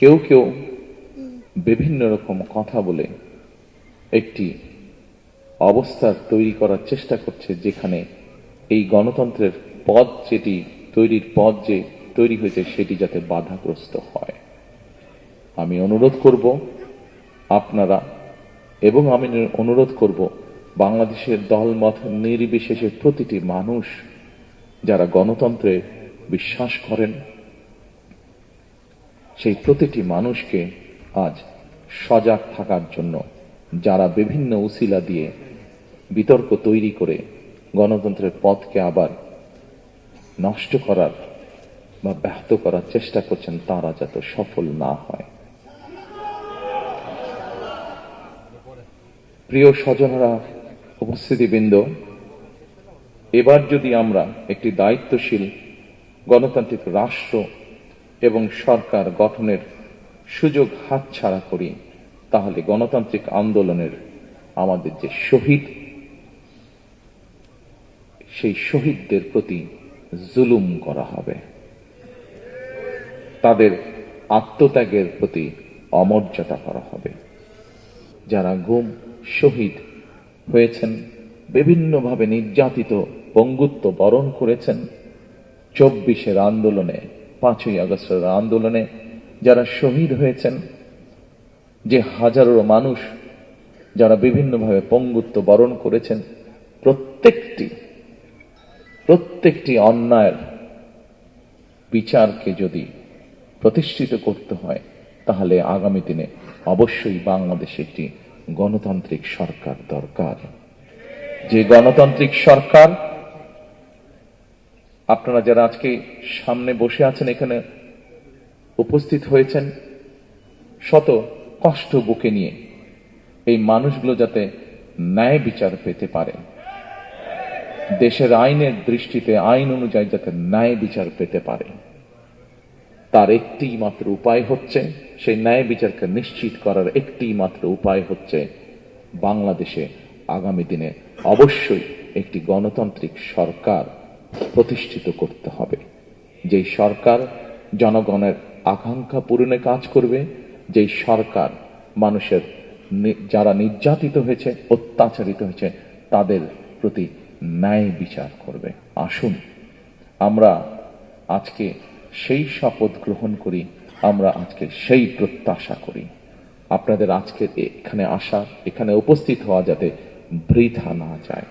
কেউ কেউ বিভিন্ন রকম কথা বলে একটি অবস্থা তৈরি করার চেষ্টা করছে যেখানে এই গণতন্ত্রের পদ যেটি, তৈরির পদ যে তৈরি হয়েছে সেটি যাতে বাধাগ্রস্ত হয়। আমি অনুরোধ করব আপনারা এবং আমি অনুরোধ করব বাংলাদেশের দলমত নির্বিশেষে প্রতিটি মানুষ যারা গণতন্ত্রে বিশ্বাস করেন সেই প্রতিটি মানুষকে আজ সজাগ থাকার জন্য যারা বিভিন্ন উসিলা দিয়ে বিতর্ক তৈরি করে গণতন্ত্রের পথকে আবার নষ্ট করার বা ব্যাহত করার চেষ্টা করছেন, তারা যাতে সফল না হয়। প্রিয় স্বজনরা, উপস্থিতিবৃন্দ, এবার যদি আমরা একটি দায়িত্বশীল গণতান্ত্রিক রাষ্ট্র এবং সরকার গঠনের সুযোগ হাতছাড়া করি, তাহলে গণতান্ত্রিক আন্দোলনের আমাদের যে শহীদ, সেই শহীদদের প্রতি জুলুম করা হবে। তাদের আত্মত্যাগের প্রতি অমর্যাদা করা হবে। যারা গুম, শহীদ হয়েছেন, বিভিন্নভাবে নির্যাতিত পঙ্গুত্ব বরণ করেছেন, চব্বিশের আন্দোলনে পাঁচই আগস্টের আন্দোলনে যারা শহীদ হয়েছেন, যে হাজারো মানুষ যারা বিভিন্নভাবে পঙ্গুত্ব বরণ করেছেন, প্রত্যেকটি প্রত্যেকটি অন্যায়ের বিচারকে যদি প্রতিষ্ঠিত করতে হয়, তাহলে আগামী দিনে অবশ্যই বাংলাদেশে একটি গণতান্ত্রিক সরকার দরকার। যে গণতান্ত্রিক সরকার আপনারা যারা আজকে সামনে বসে আছেন এখানে উপস্থিত হয়েছেন, শত কষ্ট বুকে নিয়ে এই মানুষগুলো যাতে ন্যায় বিচার পেতে পারে। দেশের আইনের দৃষ্টিতে, আইন অনুযায়ী যাতে ন্যায় বিচার পেতে পারে। তার একটি মাত্র উপায় হচ্ছে, সেই ন্যায় বিচারকে নিশ্চিত করার একটি মাত্র উপায় হচ্ছে বাংলাদেশে আগামী দিনে অবশ্যই একটি গণতান্ত্রিক সরকার প্রতিষ্ঠিত করতে হবে। যেই সরকার জনগণের আকাঙ্ক্ষা পূরণে কাজ করবে, যেই সরকার মানুষের যারা নির্যাতিত হয়েছে, অত্যাচারিত হয়েছে, তাদের প্রতি ন্যায় বিচার করবে। আসুন, আমরা আজকে সেই শপথ গ্রহণ করি, আমরা আজকে সেই প্রত্যাশা করি। আপনাদের আজকের এখানে আসা, এখানে উপস্থিত হওয়া যাতে বৃথা না যায়।